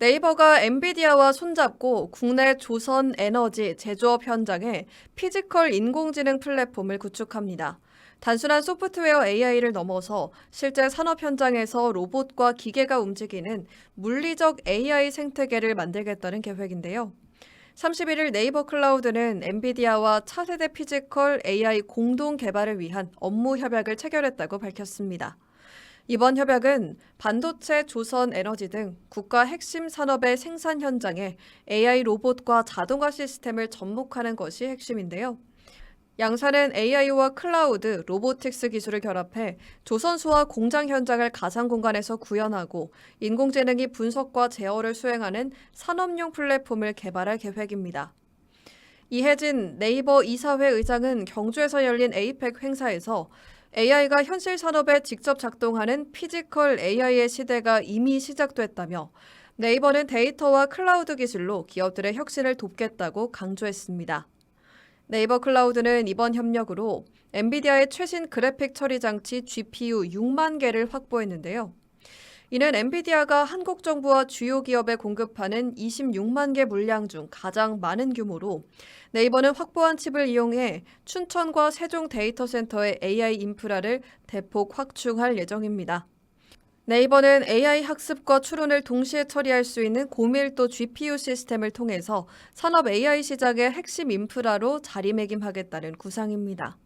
네이버가 엔비디아와 손잡고 국내 조선 에너지 제조업 현장에 피지컬 인공지능 플랫폼을 구축합니다. 단순한 소프트웨어 AI를 넘어서 실제 산업 현장에서 로봇과 기계가 움직이는 물리적 AI 생태계를 만들겠다는 계획인데요. 31일 네이버 클라우드는 엔비디아와 차세대 피지컬 AI 공동 개발을 위한 업무 협약을 체결했다고 밝혔습니다. 이번 협약은 반도체, 조선 에너지 등 국가 핵심 산업의 생산 현장에 AI 로봇과 자동화 시스템을 접목하는 것이 핵심인데요. 양사는 AI와 클라우드, 로보틱스 기술을 결합해 조선소와 공장 현장을 가상 공간에서 구현하고 인공지능이 분석과 제어를 수행하는 산업용 플랫폼을 개발할 계획입니다. 이혜진 네이버 이사회 의장은 경주에서 열린 에이펙 행사에서 AI가 현실 산업에 직접 작동하는 피지컬 AI의 시대가 이미 시작됐다며 네이버는 데이터와 클라우드 기술로 기업들의 혁신을 돕겠다고 강조했습니다. 네이버 클라우드는 이번 협력으로 엔비디아의 최신 그래픽 처리 장치 GPU 6만 개를 확보했는데요. 이는 엔비디아가 한국 정부와 주요 기업에 공급하는 26만 개 물량 중 가장 많은 규모로 네이버는 확보한 칩을 이용해 춘천과 세종 데이터 센터의 AI 인프라를 대폭 확충할 예정입니다. 네이버는 AI 학습과 추론을 동시에 처리할 수 있는 고밀도 GPU 시스템을 통해서 산업 AI 시장의 핵심 인프라로 자리매김하겠다는 구상입니다.